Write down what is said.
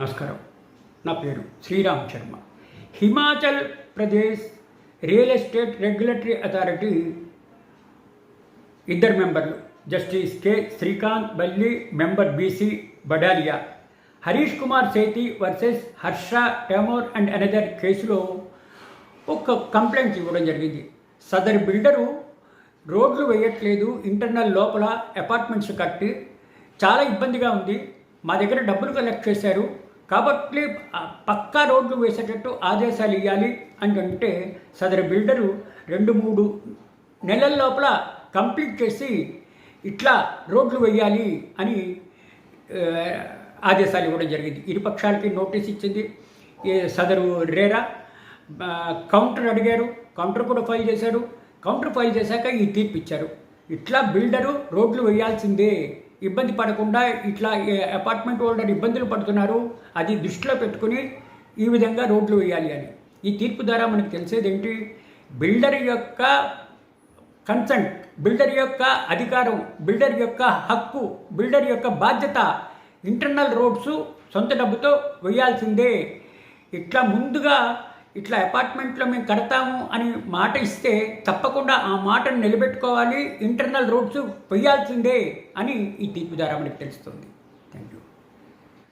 నమస్కారం. నా పేరు Shriram Sharma. Himachal Pradesh real estate regulatory authority ఇద్దరు మెంబర్లు. Justice K. Srikanth Balli member BC Badalia. Harish Kumar Sethi versus Harsha టెమోర్ and another కేసులో ఒక complaint ఇవ్వడం జరిగింది. సదర్ బిల్డరు రోడ్లు వేయట్లేదు ఇంటర్నల్ లోపల అపార్ట్మెంట్స్ కట్టి చాలా ఇబ్బందిగా ఉంది. మా దగ్గర డబ్బులు కలెక్ట్ చేశారు. కాబట్టి పక్కా రోడ్లు వేసేటట్టు ఆదేశాలు ఇవ్వాలి అని అంటే సదరు బిల్డరు రెండు మూడు నెలల లోపల కంప్లీట్ చేసి ఇట్లా రోడ్లు వేయాలి అని ఆదేశాలు ఇవ్వడం జరిగింది. ఇరు పక్షాలకి నోటీస్ ఇచ్చింది సదరు రేరా. కౌంటర్ అడిగారు కౌంటర్ కూడా ఫైల్ చేశారు. కౌంటర్ ఫైల్ చేశాక ఈ తీర్పు ఇచ్చారు. ఇట్లా బిల్డరు రోడ్లు వేయాల్సిందే. ఇబ్బంది పడకుండా ఇట్లా అపార్ట్మెంట్ హోల్డర్ ఇబ్బందులు పడుతున్నారు అది దృష్టిలో పెట్టుకుని ఈ విధంగా రోడ్లు వేయాలి అని. ఈ తీర్పు ద్వారా మనకు తెలిసేది ఏంటి బిల్డర్ యొక్క కన్సెంట్ బిల్డర్ యొక్క అధికారం బిల్డర్ యొక్క హక్కు బిల్డర్ యొక్క బాధ్యత ఇంటర్నల్ రోడ్స్ సొంత డబ్బుతో వేయాల్సిందే. ఇట్లా ముందుగా ఇట్లా అపార్ట్మెంట్లో మేము కడతాము అని మాట ఇస్తే తప్పకుండా ఆ మాటను నిలబెట్టుకోవాలి ఇంటర్నల్ రోడ్స్ వేయాల్సిందే అని ఈ తీర్పు ద్వారా మనకు తెలుస్తుంది.